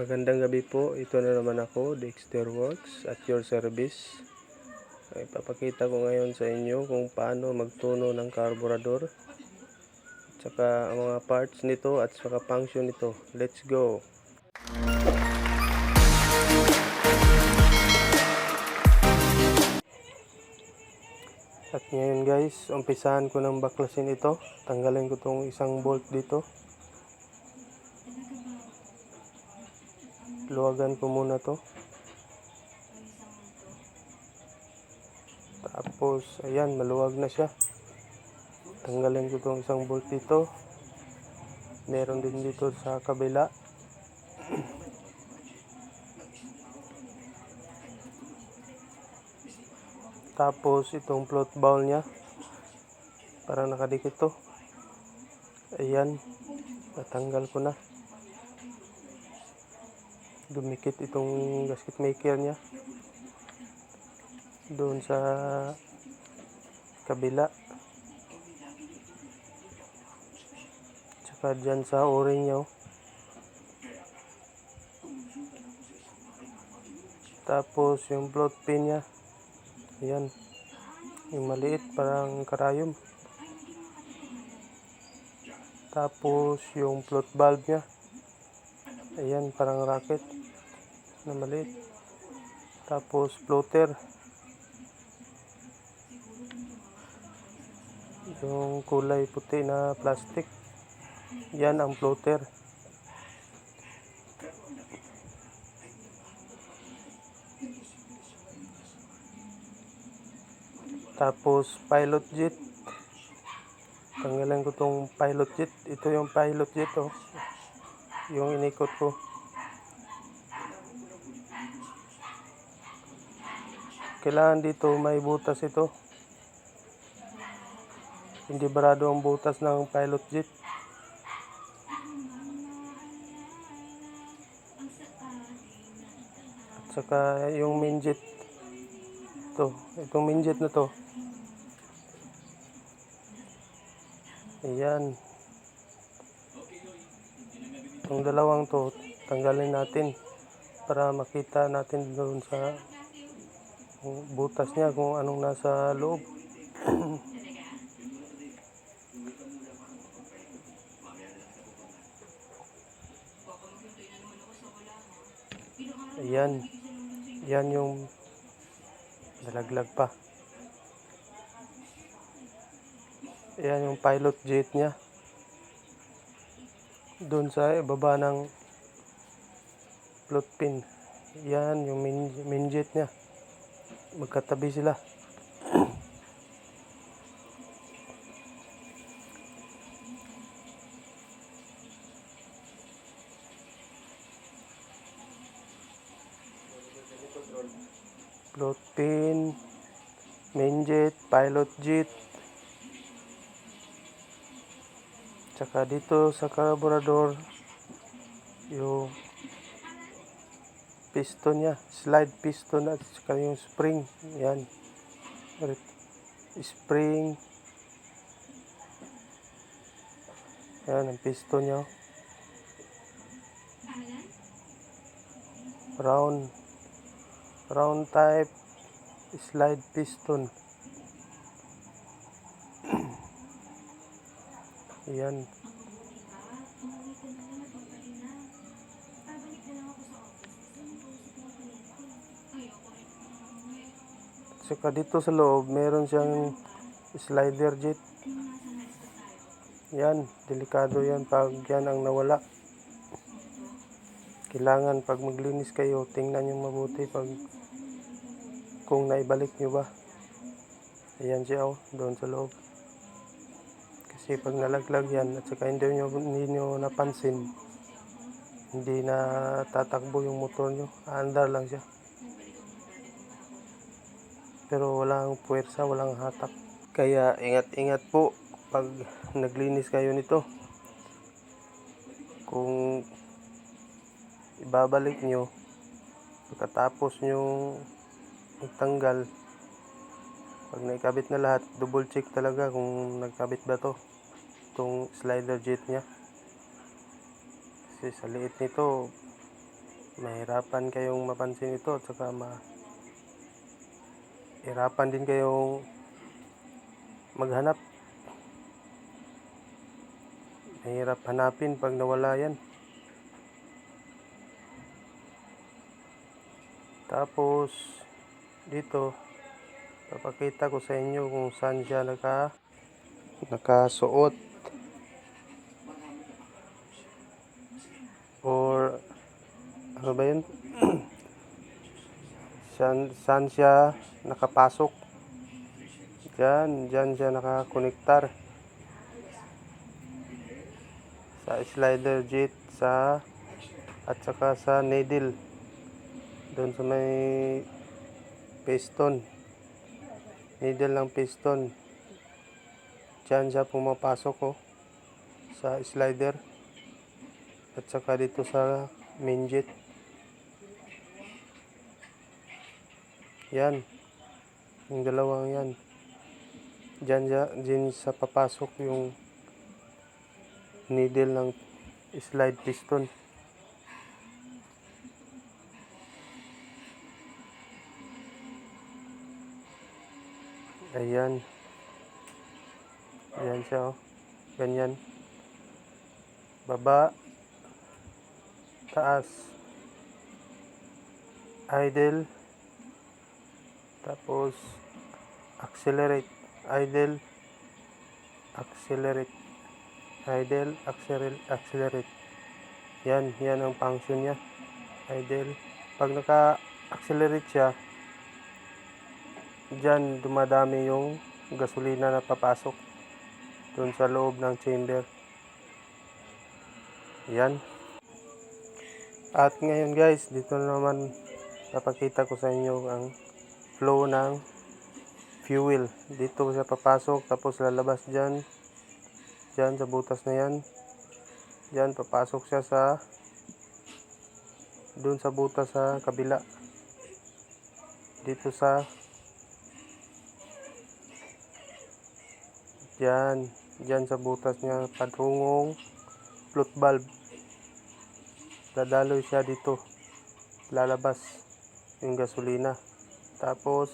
Magandang gabi po. Ito na naman ako, Dexter Works at your service. Ay, papakita ko ngayon sa inyo kung paano magtuno ng carburetor. At ang mga parts nito at saka function nito. Let's go! At ngayon guys, umpisahan ko ng baklasin ito. Tanggalin ko tong isang bolt dito. Luwagan ko muna to. Tapos, ayan, maluwag na siya. Tanggalin ko tong isang bolt dito. Meron din dito sa kabila. Tapos, itong float bowl niya. Para nakadikit to. Ayan. Natanggal ko na. Dumikit itong gasket maker niya. Doon sa kabila. Tsaka dyan sa o-ring oh. Tapos yung float pin niya. Ayan. Yung maliit parang karayom. Tapos yung float valve niya. Ayan parang rocket na maliit. Tapos floater. Yung kulay puti na plastic. Yan ang floater. Tapos pilot jet. Tanggalan ko tong pilot jet. Ito yung pilot jet oh. Yung inikot ko. Kailangan dito may butas ito. Hindi barado ang butas ng pilot jet. At saka yung main jet. Ito, itong main jet na to. Ayan. Itong dalawang to, tanggalin natin para makita natin doon sa butas niya kung anong nasa loob. Ayan. Yan yung nalaglag pa. Ayan yung pilot jet niya. Doon sa baba ng float pin. Yan yung main, main jet niya. Magkatabi sila. float pin, main jet, pilot jet. Tsaka dito sa carburetor, yung piston niya, slide piston at saka yung spring. Yan. Spring. Yan ang piston niya. Round round type slide piston. Yan. Saka dito sa loob, meron siyang slider jet. Yan, delikado yan pag yan ang nawala. Kailangan pag maglinis kayo, tingnan nyo mabuti pag kung naibalik nyo ba. Ayan siya oh, doon sa loob. Kasi pag nalaglag yan at saka hindi nyo, hindi nyo napansin, hindi na tatakbo yung motor nyo. Aandar lang siya. Pero walang puwersa, walang hatak. Kaya ingat-ingat po pag naglinis kayo nito. Kung ibabalik nyo, pagkatapos nyo itanggal, pag naikabit na lahat, double check talaga kung nagkabit ba to itong slider jet niya kasi sa liit nito mahirapan kayong mapansin ito at saka ma hirapan din kayong maghanap. Mahirap hanapin pag nawala yan. Tapos, dito, papakita ko sa inyo kung saan siya naka, nakasuot. Or, ano ba yun? Saan, siya nakapasok. Diyan, diyan siya nakakonektar. Sa slider jet, sa, at saka sa needle. Doon sa may piston. Needle ng piston. Diyan siya pumapasok oh. Sa slider. At saka dito sa main jet. Yan. Yung dalawang yan. Diyan, diyan sa papasok yung needle ng slide piston. Ayan. Ayan siya oh. Ganyan. Baba. Taas. Idle. Tapos accelerate. Idle. Accelerate. Idle. Accelerate. Accelerate. Yan. Yan ang function niya. Idle. Pag naka-accelerate siya, Diyan dumadami yung gasolina na papasok doon sa loob ng chamber. Yan. At ngayon guys, dito na naman napakita ko sa inyo ang flow ng fuel. Dito siya papasok tapos lalabas dyan. Dyan sa butas na yan. Dyan papasok siya sa doon sa butas sa kabila. Dito sa Diyan, diyan sa butas niya patungong float valve. Dadaloy siya dito. Lalabas yung gasolina. Tapos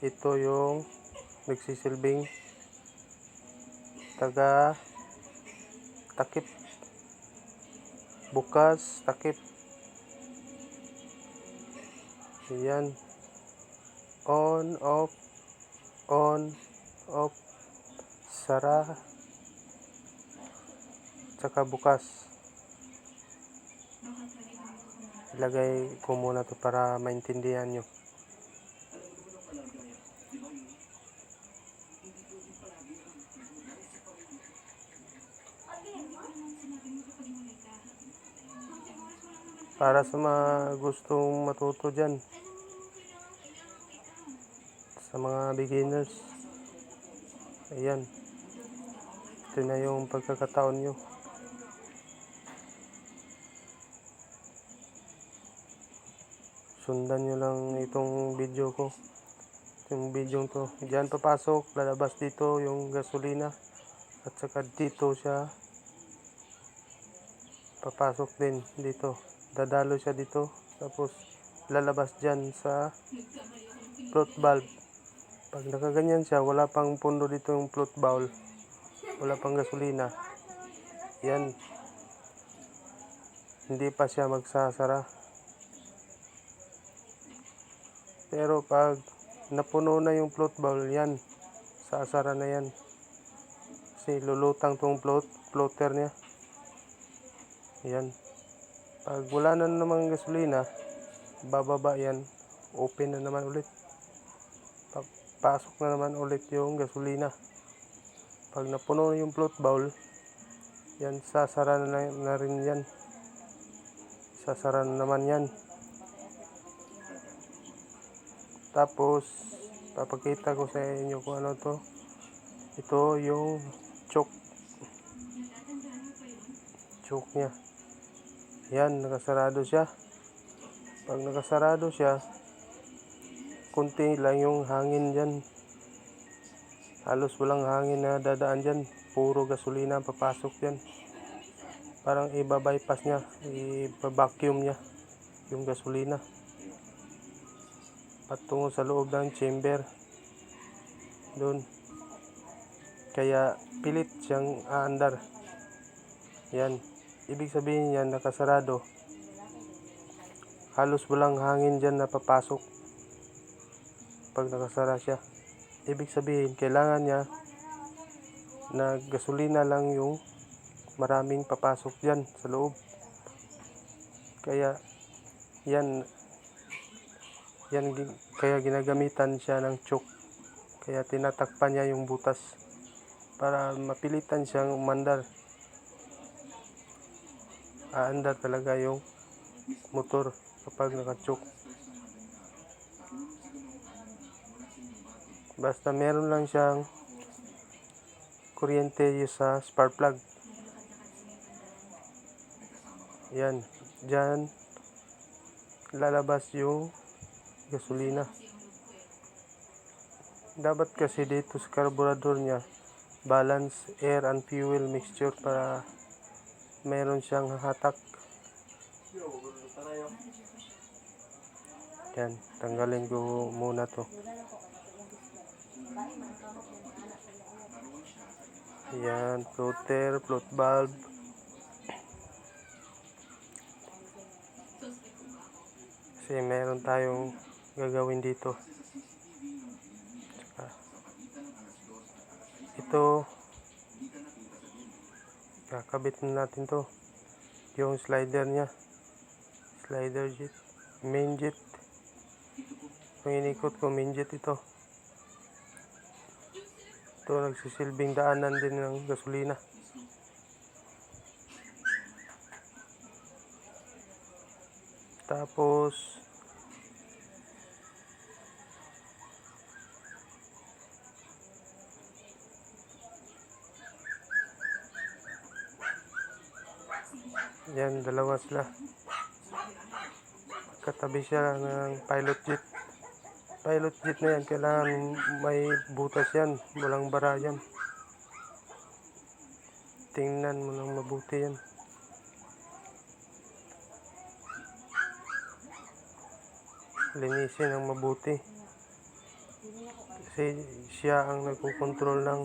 ito yung nagsisilbing taga takip bukas takip Ayan. On, off, on, off, sara, tsaka bukas. Ilagay ko muna to para maintindihan nyo. Para sa mga gustong matuto dyan, sa mga beginners, ayan, ito na yung pagkakataon nyo. Sundan nyo lang itong video ko. Yung video to. Diyan papasok, lalabas dito yung gasolina. At saka dito siya papasok din dito. Dadalo siya dito. Tapos lalabas dyan sa float valve. Pag nakaganyan siya, wala pang pundo dito yung float valve. Wala pang gasolina. Yan. Hindi pa siya magsasara. Pero pag napuno na yung float valve, yan. Sasara na yan. Kasi lulutang tong float, floater niya. Yan. Pag wala na namang gasolina, bababa yan. Open na naman ulit. Pasok na naman ulit yung gasolina. Pag napuno yung float bowl, yan sasara na, na rin yan. Sasara na naman yan. Tapos, papakita ko sa inyo kung ano to. Ito yung choke. Choke niya. Yan, nakasarado siya. Pag nakasarado siya, kunti lang yung hangin dyan. Halos walang hangin na dadaan dyan. Puro gasolina ang papasok dyan. parang iba-bypass niya, i-vacuum niya yung gasolina patungo sa loob ng chamber. Doon. Kaya pilit siyang aandar. Yan. Ibig sabihin yan nakasarado. Halos walang hangin dyan na papasok pag nakasara siya. Ibig sabihin kailangan niya na gasolina lang yung maraming papasok dyan sa loob. Kaya yan yan kaya ginagamitan siya ng choke kaya tinatakpan niya yung butas para mapilitan siyang umandar. Aandar talaga yung motor kapag nakachoke basta meron lang siyang kuryente sa spark plug. Yan. Dyan lalabas yung gasolina. Dapat kasi dito sa carburetor niya balance air and fuel mixture para meron siyang hatak. Yan tanggalin ko muna to. Yan floater float valve kasi meron tayong gagawin dito. Tsaka, ito kakabit na natin to. Yung slider niya. Slider jet. Main jet. Kung inikot ko main jet ito. Ito nagsisilbing daanan din ng gasolina. Tapos yan dalawa sila. Katabi siya ng pilot jet. Pilot jet na yan kailangan may butas yan. Walang bara yan. Tingnan mo ng mabuti yan. Linisin ng mabuti. Kasi siya ang nagkukontrol ng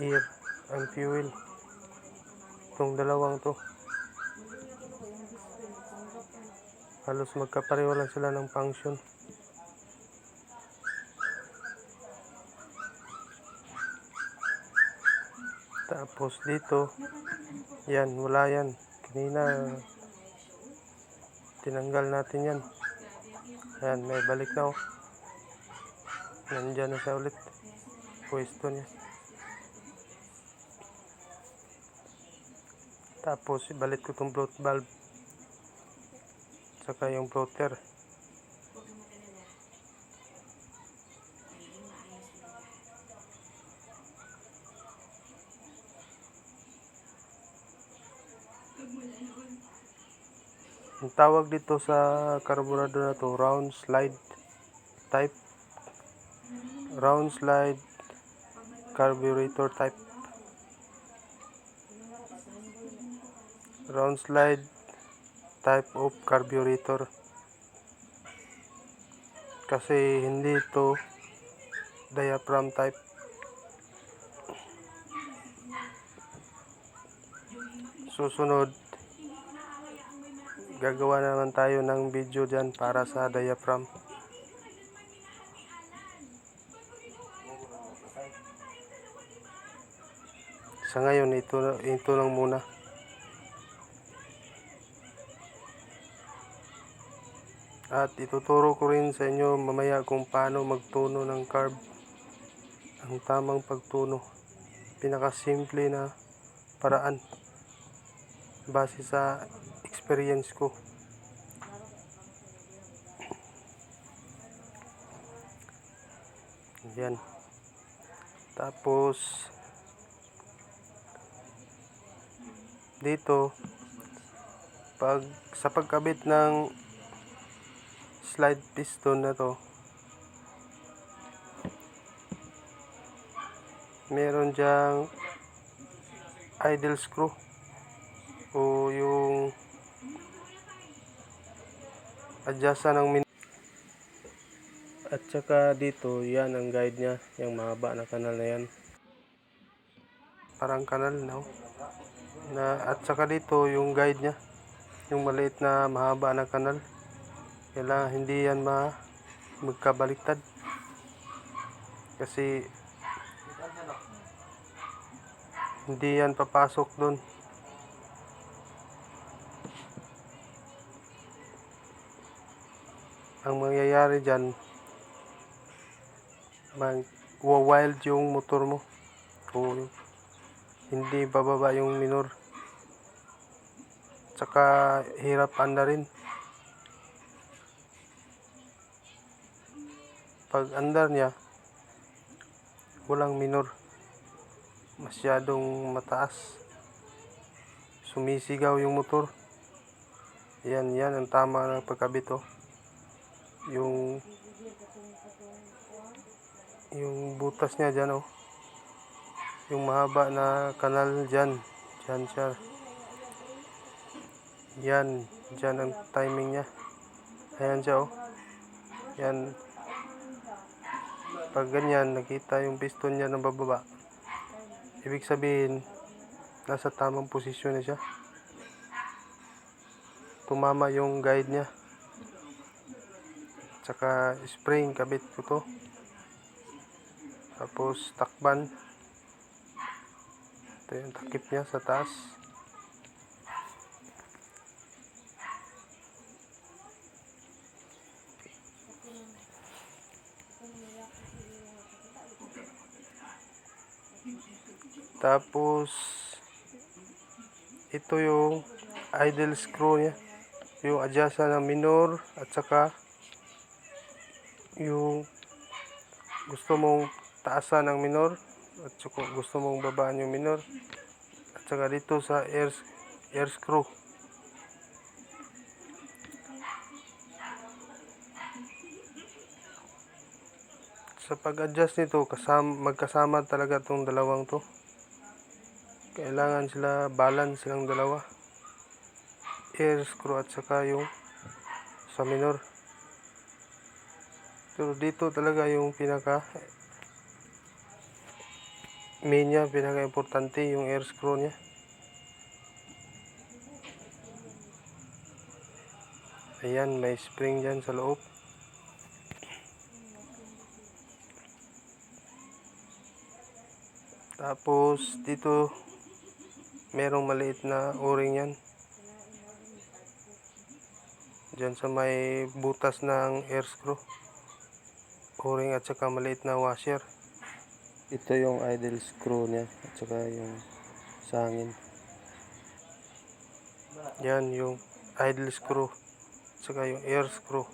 air and fuel. Itong dalawang to halos magkapareho lang sila ng function. Tapos dito yan wala yan. Kanina tinanggal natin yan. Yan may balik na oh. Nandyan na siya ulit. Pwesto niya. Tapos ibalik ko tong float valve saka yung floater. Ang tawag dito sa carburetor na to round slide type. Round slide carburetor type. Round slide type of carburetor. Kasi hindi ito diaphragm type. Susunod gagawa naman tayo ng video dyan para sa diaphragm. Sa ngayon ito, ito lang muna At ituturo ko rin sa inyo mamaya kung paano magtuno ng carb. Ang tamang pagtuno. Pinakasimple na paraan. Base sa experience ko. Yan. Tapos dito pag sa pagkabit ng slide piston na to. Meron dyang idle screw. O yung adjustan ng min at saka dito yan ang guide niya yung mahaba na kanal na yan. Parang kanal no? na at saka dito yung guide niya yung maliit na mahaba na kanal kailangan hindi yan ma magkabaliktad. Kasi hindi yan papasok doon ang mangyayari dyan mag wild yung motor mo. O hindi bababa yung minor. Tsaka hirap anda rin pag andar niya walang minor. Masyadong mataas. Sumisigaw yung motor. Yan yan ang tama ng pagkabit oh. yung yung butas niya dyan oh. Yung mahaba na kanal dyan. Dyan siya yan dyan ang timing niya. Ayan siya oh. Yan pag ganyan nakita yung piston niya ng bababa ibig sabihin nasa tamang posisyon na siya. Tumama yung guide niya. Tsaka spring kabit ko to. Tapos takban. Ito yung takip niya sa taas tapos ito yung idle screw niya. Yung adjustan ng minor at saka yung gusto mong taasan ng minor at saka gusto mong babaan yung minor at saka dito sa air, air screw. Sa pag-adjust nito kasama, magkasama talaga itong dalawang to kailangan sila balance silang dalawa. Air screw at saka yung sa minor. Pero dito talaga yung pinaka main niya, pinaka importante yung air screw niya. Ayan may spring dyan sa loob. Tapos dito merong maliit na o-ring yan. Dyan sa may butas ng air screw. O-ring at saka maliit na washer. Ito yung idle screw niya at saka yung sangin. Yan yung idle screw at saka yung air screw.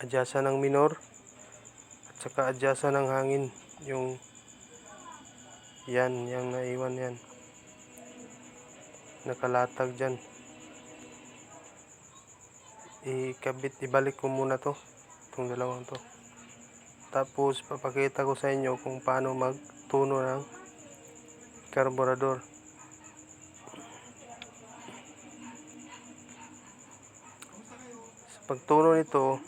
Adjustan ng minor at saka adjustan ng hangin yung yan yung naiwan yan. Nakalatag dyan. Ikabit ibalik ko muna to itong dalawang to. Tapos papakita ko sa inyo kung paano magtuno ng carburetor sa pagtuno nito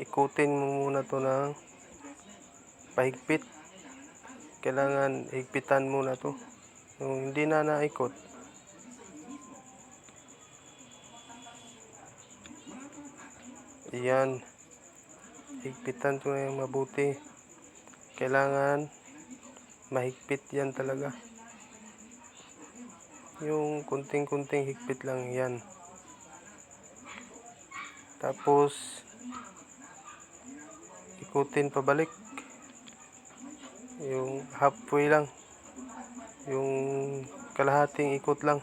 ikutin mo muna to ng pahigpit kailangan higpitan muna to yung hindi na naikot Yan. Higpitan ko na yung mabuti. Kailangan mahigpit yan talaga. Yung kunting-kunting higpit lang yan. Tapos, ikutin pabalik. Yung halfway lang. Yung kalahating ikot lang.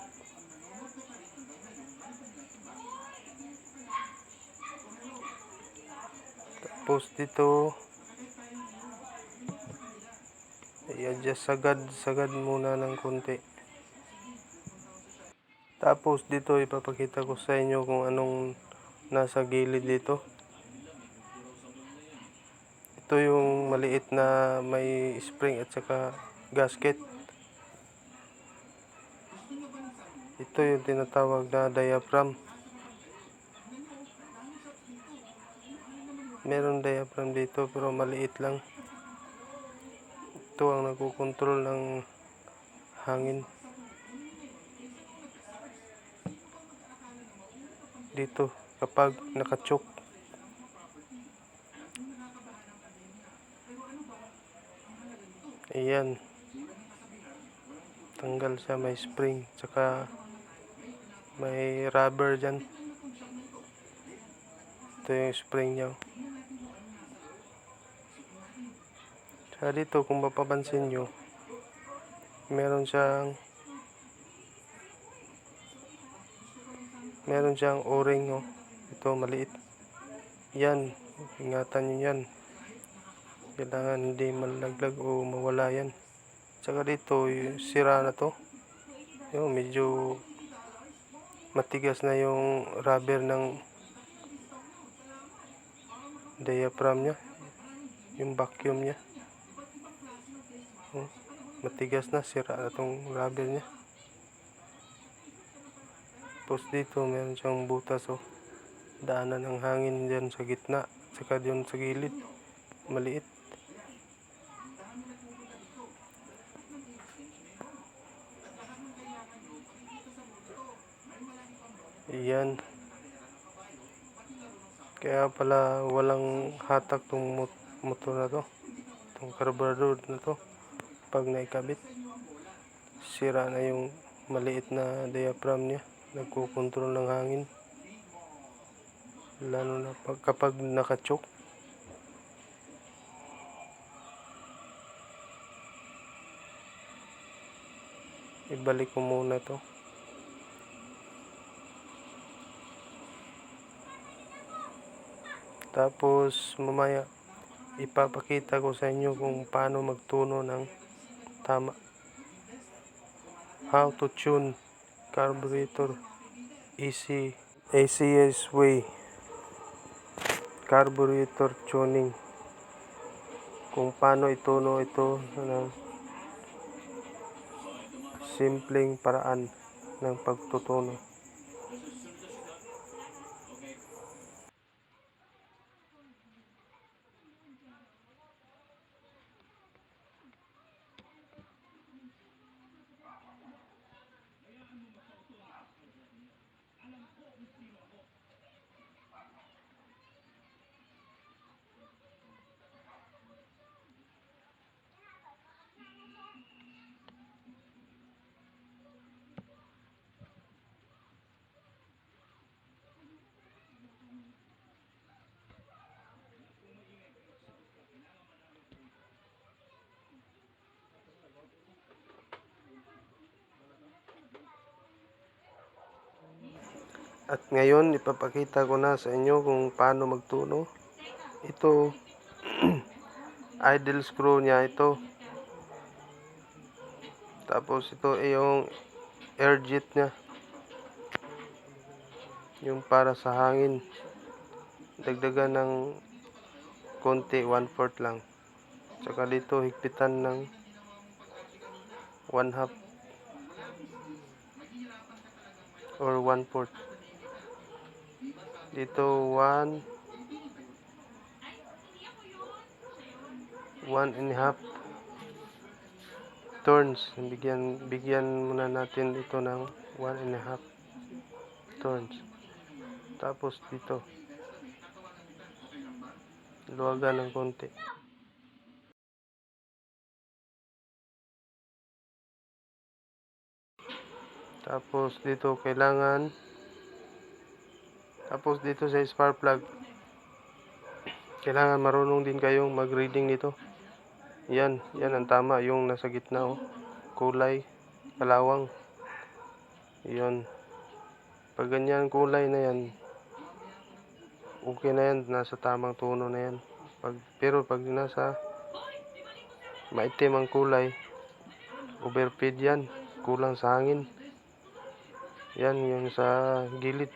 Tapos dito i-adjust sagad sagad muna ng konti. Tapos dito ipapakita ko sa inyo kung anong nasa gilid dito. Ito yung maliit na may spring at saka gasket. Ito yung tinatawag na diaphragm. Meron diaphragm dito pero maliit lang. Ito ang nagkokontrol ng hangin. Dito kapag nakachok. Ayan. Tanggal siya may spring tsaka may rubber dyan. Ito yung spring niya. Tsaka dito kung mapapansin nyo, meron siyang meron siyang o-ring oh. Ito maliit. Yan, ingatan nyo yan. Kailangan hindi malaglag o mawala yan. Tsaka dito, sira na to. Yung medyo matigas na yung rubber ng diaphragm niya. Yung vacuum niya. Oh, matigas na, sira na tong rubber niya. Tapos dito, meron siyang butas oh. Daanan ng hangin dyan sa gitna. Tsaka dyan sa gilid. Maliit. Yan. Kaya pala walang hatak tong mot- motor na to. Tong carburetor na to. Pag naikabit. Sira na yung maliit na diaphragm niya. Nagkukontrol ng hangin. Lalo na pag, kapag nakachok. Ibalik ko muna to. Tapos mamaya ipapakita ko sa inyo kung paano magtuno ng tama. How to tune carburetor easy ACS way carburetor tuning kung paano ituno ito ng simpleng paraan ng pagtutuno. At ngayon, ipapakita ko na sa inyo kung paano magtuno. Ito, idle screw niya ito. Tapos ito ay yung air jet niya. Yung para sa hangin. Dagdagan ng konti, 1/4 lang. Tsaka dito, higpitan ng 1 half or 1/4 dito 1 one and a half turns. Bigyan bigyan muna natin ito ng one and a half turns. Tapos dito. Luwagan ng konti. Tapos dito kailangan tapos dito sa spark plug, kailangan marunong din kayong mag-reading nito. Yan, yan ang tama, yung nasa gitna oh. Kulay, kalawang. Yan. Pag ganyan kulay na yan, okay na yan, nasa tamang tono na yan. Pag, pero pag nasa maitim ang kulay, overfeed yan, kulang sa hangin. Yan, yung sa gilid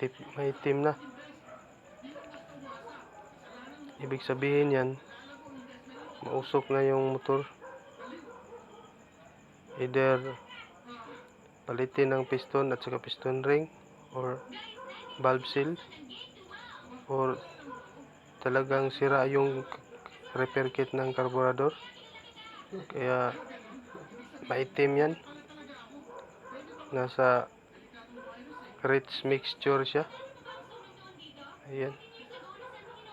tip, may itim na. Ibig sabihin yan, mausok na yung motor. Either palitin ng piston at saka piston ring or valve seal or talagang sira yung repair kit ng carburetor kaya maitim yan nasa rich mixture siya. Ayan.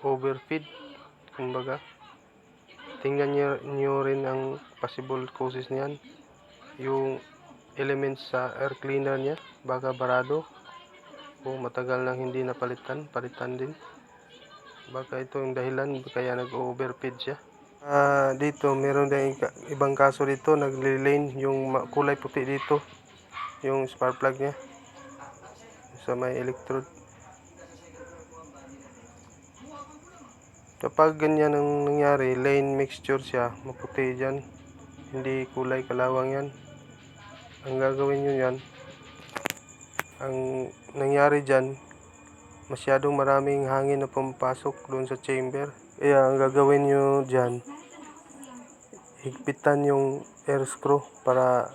Overfeed kumbaga. Tingnan nyo, nyo rin ang possible causes niyan. Yung elements sa air cleaner niya baka barado. O matagal nang hindi napalitan palitan din. Baka ito yung dahilan kaya nag-overfeed siya. Ah, dito meron din ibang kaso dito. Naglilane yung kulay puti dito. Yung spark plug niya sa may electrode. Kapag ganyan ang nangyari lane mixture siya maputi dyan. Hindi kulay kalawang yan. Ang gagawin nyo yan ang nangyari dyan masyadong maraming hangin na pumapasok doon sa chamber. Kaya ang gagawin nyo dyan higpitan yung air screw para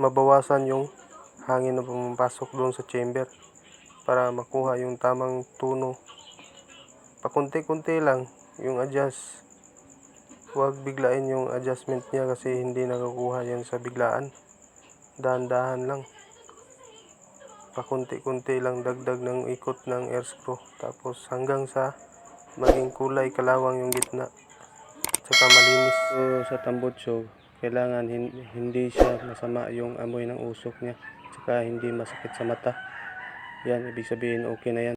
mabawasan yung hangin na pumapasok doon sa chamber para makuha yung tamang tuno. Pakunti-kunti lang yung adjust. Huwag biglain yung adjustment niya kasi hindi nakukuha yan sa biglaan. Dahan-dahan lang. Pakunti-kunti lang dagdag ng ikot ng air screw. Tapos hanggang sa maging kulay kalawang yung gitna. Tsaka malinis. So, sa tambutso kailangan hin- hindi siya masama yung amoy ng usok niya. Tsaka hindi masakit sa mata yan ibig sabihin okay na yan